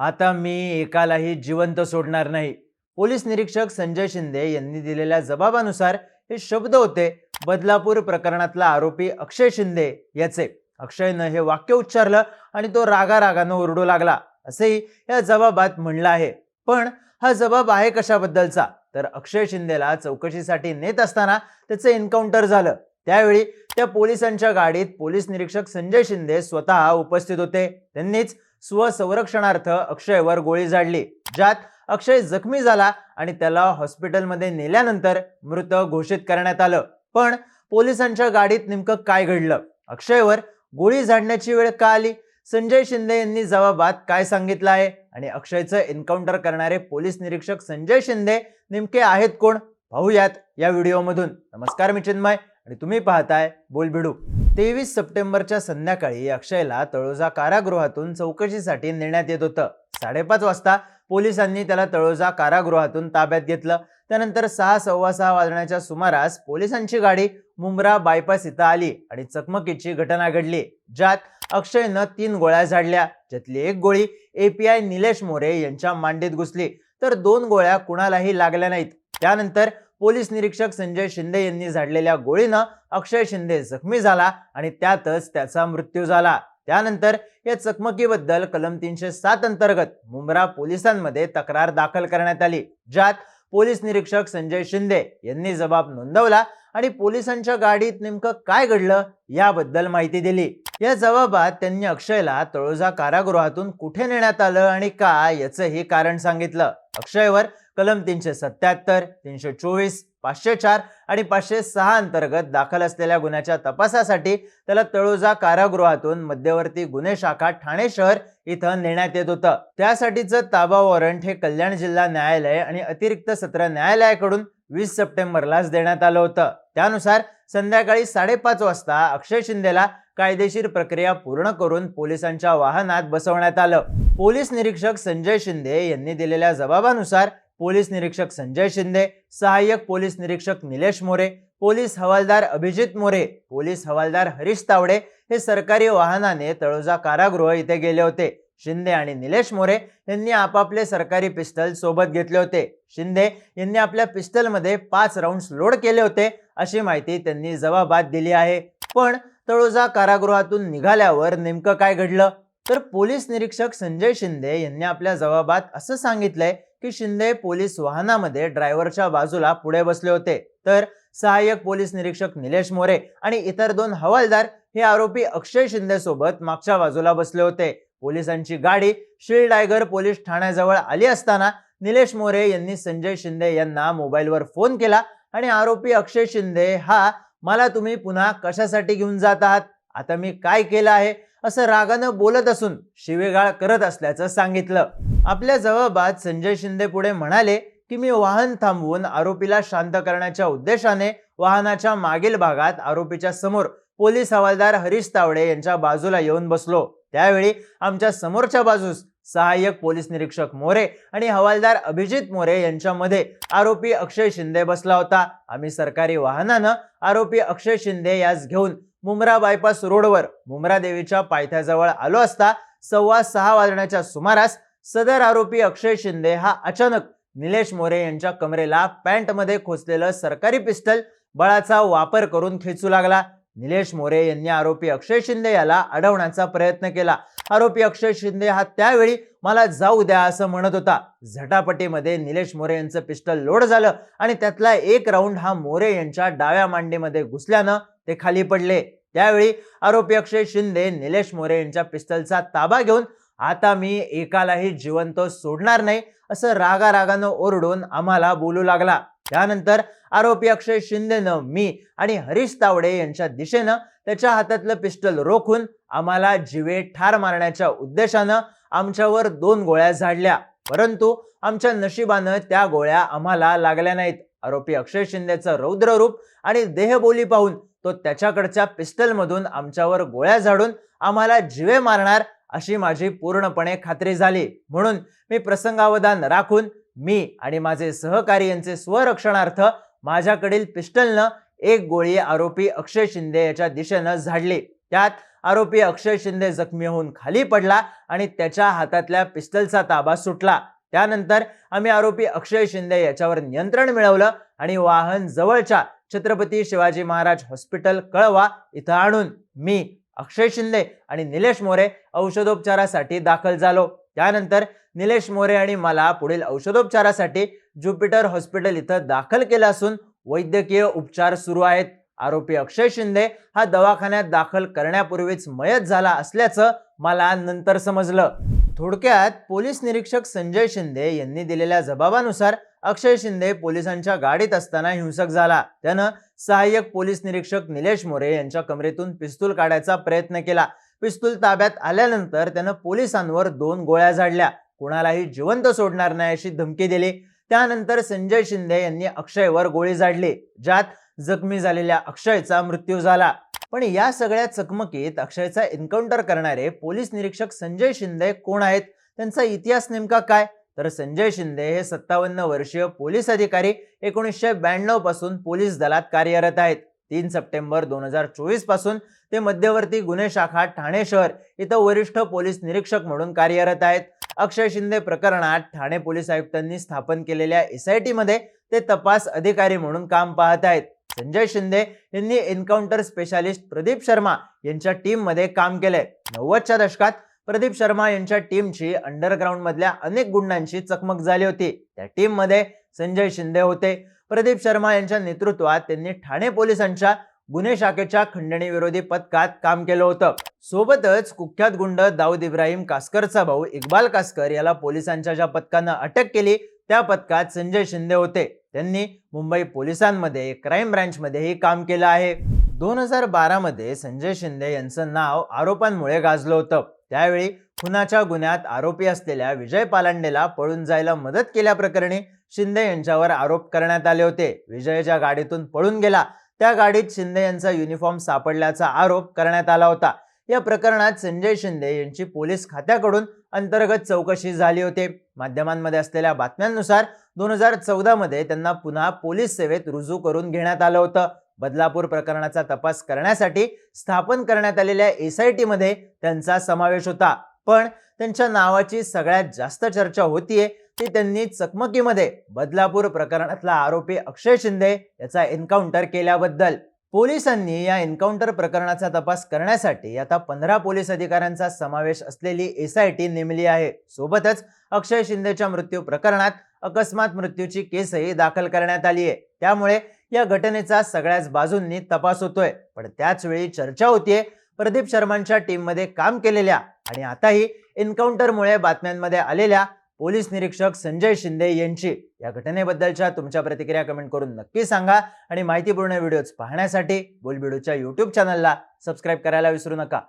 आता मी एकालाही जिवंत सोडणार नाही. पोलीस निरीक्षक संजय शिंदे यांनी दिलेल्या जबाबानुसार हे शब्द होते बदलापूर प्रकरणातला आरोपी अक्षय शिंदे याचे. अक्षयनं हे वाक्य उच्चारलं आणि तो रागा रागानं ओरडू लागला. असेही या जबाबात म्हणलं आहे. पण हा जबाब आहे कशाबद्दलचा? तर अक्षय शिंदेला चौकशीसाठी नेत असताना त्याचं एन्काउंटर झालं. त्यावेळी त्या पोलिसांच्या गाडीत पोलीस निरीक्षक संजय शिंदे स्वतः उपस्थित होते. त्यांनीच स्वसंरक्षणार्थ अक्षयवर गोळी झाडली ज्यात अक्षय जखमी झाला आणि त्याला हॉस्पिटलमध्ये नेल्यानंतर मृत घोषित करण्यात आलं. पण पोलिसांच्या गाडीत नेमकं काय घडलं? अक्षयवर गोळी झाडण्याची वेळ का आली? संजय शिंदे यांनी जबाबात काय सांगितलं आहे? आणि अक्षयचं एन्काउंटर करणारे पोलीस निरीक्षक संजय शिंदे नेमके आहेत कोण? पाहूयात या व्हिडिओमधून. नमस्कार मी चिन्मय. आणि तुम्ही पाहताय बोलबिडू. तेवीस सप्टेंबरच्या संध्याकाळी अक्षयला तळोजा कारागृहातून चौकशीसाठी नेण्यात येत होतं. साडेपाच वाजता पोलिसांनी त्याला तळोजा कारागृहातून ताब्यात घेतलं. त्यानंतर सहा सव्वा सहा वाजण्याच्या सुमारास पोलिसांची गाडी मुंब्रा बायपास इथं आली आणि चकमकीची घटना घडली ज्यात अक्षयनं तीन गोळ्या झाडल्या ज्यातली एक गोळी एपीआय निलेश मोरे यांच्या मांडीत घुसली. तर दोन गोळ्या कुणालाही लागल्या नाहीत. त्यानंतर पोलीस निरीक्षक संजय शिंदे यांनी झाडलेल्या गोळीनं अक्षय शिंदे जखमी झाला आणि त्यातच त्याचा मृत्यू झाला. त्यानंतर या चकमकीबद्दल कलम तीनशे सात अंतर्गत मुंब्रा पोलिसांमध्ये तक्रार दाखल करण्यात आली ज्यात पोलीस निरीक्षक संजय शिंदे यांनी जबाब नोंदवला आणि पोलिसांच्या गाडीत नेमकं काय घडलं याबद्दल माहिती दिली. या जबाबात त्यांनी अक्षयला तळोजा कारागृहातून कुठे नेण्यात आलं आणि का याचंही कारण सांगितलं. अक्षयवर कलम तीनशे सत्याहत्तर तीनशे चोवीस पाचशे चार आणि पाचशे सहा अंतर्गत दाखल असलेल्या गुन्ह्याच्या तपासासाठी त्याला तळोजा कारागृहातून मध्यवर्ती गुन्हे शाखा ठाणे शहर इथं नेण्यात येत होतं. त्यासाठीचं ताबा वॉरंट हे कल्याण जिल्हा न्यायालय आणि अतिरिक्त सत्र न्यायालयाकडून वीस सप्टेंबरलाच देण्यात आलं होतं. त्यानुसार संध्याकाळी साडेपाच वाजता अक्षय शिंदेला कायदेशीर प्रक्रिया पूर्ण करून पोलिसांच्या वाहनात बसवण्यात आलं. पोलीस निरीक्षक संजय शिंदे यांनी दिलेल्या जबाबानुसार पोलीस निरीक्षक संजय शिंदे सहाय्यक पोलीस निरीक्षक निलेश मोरे पोलीस हवालदार अभिजित मोरे पोलीस हवालदार हरीश तावडे हे सरकारी वाहनाने तळोजा कारागृह इथे गेले होते. शिंदे आणि निलेश मोरे यांनी आपापले सरकारी पिस्टल सोबत घेतले होते. शिंदे यांनी आपल्या पिस्टलमध्ये पाच राऊंड लोड केले होते अशी माहिती त्यांनी जबाबात दिली आहे. पण तळोजा कारागृहातून निघाल्यावर नेमकं काय घडलं? तर पोलीस निरीक्षक संजय शिंदे यांनी आपल्या जबाबात असं सांगितलंय की शिंदे पोलीस वाहनामध्ये ड्रायव्हरच्या बाजूला पुढे बसले होते. तर सहाय्यक पोलीस निरीक्षक निलेश मोरे आणि इतर दोन हवालदार हे आरोपी अक्षय शिंदे सोबत मागच्या बाजूला बसले होते. पोलिसांची गाडी शिल टायगर पोलीस ठाण्याजवळ आली असताना निलेश मोरे यांनी संजय शिंदे यांना मोबाईलवर फोन केला आणि आरोपी अक्षय शिंदे हा मला तुम्ही पुन्हा कशासाठी घेऊन जात आहात? आता मी काय केलं आहे? असं रागानं बोलत असून शिवेगाळ करत असल्याचं सांगितलं. आपल्या जबाबात संजय शिंदे पुढे म्हणाले की मी वाहन थांबवून आरोपीला शांत करण्याच्या उद्देशाने वाहनाच्या मागील भागात आरोपीच्या समोर पोलीस हवालदार हरीश तावडे यांच्या बाजूला येऊन बसलो. त्यावेळी आमच्या समोरच्या बाजूस सहाय्यक पोलीस निरीक्षक मोरे आणि हवालदार अभिजित मोरे यांच्यामध्ये आरोपी अक्षय शिंदे बसला होता. आम्ही सरकारी वाहनानं आरोपी अक्षय शिंदे यास घेऊन मुंब्रा बायपास रोडवर मुंब्रा देवीच्या पायथ्याजवळ आलो असता सव्वा सहा वाजण्याच्या सुमारास सदर आरोपी अक्षय शिंदे हा अचानक निलेश मोरे यांच्या कमरेला पॅन्टमध्ये खोचलेलं सरकारी पिस्टल बळाचा वापर करून खेचू लागला. निलेश मोरे यांनी आरोपी अक्षय शिंदे याला अडवण्याचा प्रयत्न केला. आरोपी अक्षय शिंदे हा त्यावेळी मला जाऊ द्या असं म्हणत होता. झटापटीमध्ये निलेश मोरे यांचं पिस्टल लोड झालं आणि त्यातला एक राऊंड हा मोरे यांच्या डाव्या मांडीमध्ये घुसल्यानं ते खाली पडले. त्यावेळी आरोपी अक्षय शिंदे निलेश मोरे यांच्या पिस्टलचा ताबा घेऊन आता मी एकालाही जिवंत सोडणार नाही असं रागा रागानं ओरडून आम्हाला बोलू लागला. त्यानंतर आरोपी अक्षय शिंदेनं मी आणि हरीश तावडे यांच्या दिशेनं त्याच्या हातातलं पिस्टल रोखून आम्हाला जिवे ठार मारण्याच्या उद्देशानं आमच्यावर दोन गोळ्या झाडल्या. परंतु आमच्या नशिबानं त्या गोळ्या आम्हाला लागल्या नाहीत. आरोपी अक्षय शिंदेचं रौद्ररूप आणि देहबोली पाहून तो त्याच्याकडच्या पिस्टलमधून आमच्यावर गोळ्या झाडून आम्हाला जिवे मारणार अशी माझी पूर्णपणे खात्री झाली. म्हणून मी प्रसंगावधान राखून मी आणि माझे सहकारी यांचे स्वरक्षणार्थ माझ्याकडील पिस्टलनं एक गोळी आरोपी अक्षय शिंदे याच्या दिशेनं झाडली. त्यात आरोपी अक्षय शिंदे जखमी होऊन खाली पडला आणि त्याच्या हातातल्या पिस्टलचा ताबा सुटला. त्यानंतर आम्ही आरोपी अक्षय शिंदे याच्यावर नियंत्रण मिळवलं आणि वाहन जवळच्या छत्रपती शिवाजी महाराज हॉस्पिटल कळवा इथं आणून मी अक्षय शिंदे आणि निलेश मोरे औषधोपचारासाठी दाखल झालो. त्यानंतर निलेश मोरे आणि मला पुढील औषधोपचारासाठी ज्युपिटर हॉस्पिटल इथं दाखल केलं असून वैद्यकीय उपचार सुरू आहेत. आरोपी अक्षय शिंदे हा दवाखान्यात दाखल करण्यापूर्वीच मयत झाला असल्याचं मला नंतर समजलं. थोडक्यात पोलीस निरीक्षक संजय शिंदे यांनी दिलेल्या जबाबानुसार अक्षय शिंदे पोलिसांच्या गाडीत असताना हिंसक झाला. त्यानं सहाय्यक पोलीस निरीक्षक निलेश मोरे यांच्या कमरेतून पिस्तूल काढायचा प्रयत्न केला. पिस्तूल ताब्यात आल्यानंतर त्यानं पोलिसांवर दोन गोळ्या झाडल्या. कुणालाही जिवंत सोडणार नाही अशी धमकी दिली. त्यानंतर संजय शिंदे यांनी अक्षयवर गोळी झाडली ज्यात जखमी झालेल्या अक्षयचा मृत्यू झाला. पण या सगळ्या चकमकीत अक्षयचा एन्काउंटर करणारे पोलीस निरीक्षक संजय शिंदे कोण आहेत? त्यांचा इतिहास नेमका काय? तर संजय शिंदे हे सत्तावन्न वर्षीय पोलीस अधिकारी एकोणीसशे ब्याण्णवपासून पोलीस दलात कार्यरत आहेत. तीन सप्टेंबर दोन हजार चोवीसपासून ते मध्यवर्ती गुन्हे शाखा ठाणे शहर इथं वरिष्ठ पोलीस निरीक्षक म्हणून कार्यरत आहेत. अक्षय शिंदे प्रकरणात ठाणे पोलीस आयुक्तांनी स्थापन केलेल्या एसआयटी मध्ये ते तपास अधिकारी म्हणून काम पाहत आहेत. संजय शिंदे यांनी एन्काउंटर स्पेशालिस्ट प्रदीप शर्मा यांच्या टीममध्ये काम केलंय. नव्वदच्या दशकात प्रदीप शर्मा यांच्या टीमची अंडरग्राऊंड मधल्या अनेक गुंडांशी चकमक झाली होती. त्या टीममध्ये संजय शिंदे होते. प्रदीप शर्मा यांच्या नेतृत्वात त्यांनी ठाणे पोलिसांच्या गुन्हे शाखेच्या खंडणी विरोधी पथकात काम केलं होतं. सोबतच कुख्यात गुंड दाऊद इब्राहिम कासकरचा भाऊ इक्बाल कासकर याला पोलिसांच्या ज्या पथकानं अटक केली त्या पथकात संजय शिंदे होते. त्यांनी मुंबई पोलिसांमध्ये क्राईम ब्रँचमध्येही काम केलं आहे. दोन हजार बारामध्ये संजय शिंदे यांचं नाव आरोपांमुळे गाजलं होतं. त्यावेळी खुनाच्या गुन्ह्यात आरोपी असलेल्या विजय पालांडेला पळून जायला मदत केल्याप्रकरणी शिंदे यांच्यावर आरोप करण्यात आले होते. विजयच्या गाडीतून पळून गेला. त्या गाडीत शिंदे यांचा युनिफॉर्म सापडल्याचा आरोप करण्यात आला होता. या प्रकरणात संजय शिंदे यांची पोलीस खात्याकडून अंतर्गत चौकशी झाली होती. माध्यमांमध्ये असलेल्या बातम्यांनुसार दोन हजार चौदामध्ये त्यांना पुन्हा पोलीस सेवेत रुजू करून घेण्यात आलं होतं. बदलापूर प्रकरणाचा तपास करण्यासाठी स्थापन करण्यात आलेल्या एस आय टीमध्ये त्यांचा समावेश होता. पण त्यांच्या नावाची सगळ्यात जास्त चर्चा होतीये. ती त्यांनी चकमकीमध्ये बदलापूर प्रकरणातला आरोपी अक्षय शिंदे याचा एन्काउंटर केल्याबद्दल पोलिसांनी या एन्काउंटर प्रकरणाचा तपास करण्यासाठी आता पंधरा पोलीस अधिकाऱ्यांचा समावेश असलेली एस आय टी नेमली आहे. सोबतच अक्षय शिंदेच्या मृत्यू प्रकरणात अकस्मात मृत्यूची केसही दाखल करण्यात आली आहे. त्यामुळे या घटनेचा सगळ्याच बाजूंनी तपास होतोय. पण त्याच वेळी चर्चा होतीये. प्रदीप शर्मांच्या टीममध्ये काम केलेल्या आणि आताही एन्काउंटरमुळे बातम्यांमध्ये आलेल्या पोलीस निरीक्षक संजय शिंदे यांची या घटनेबद्दलच्या तुमच्या प्रतिक्रिया कमेंट करून नक्की सांगा आणि माहितीपूर्ण व्हिडिओज पाहण्यासाठी बोलबिडूच्या यूट्यूब चॅनलला सबस्क्राईब करायला विसरू नका.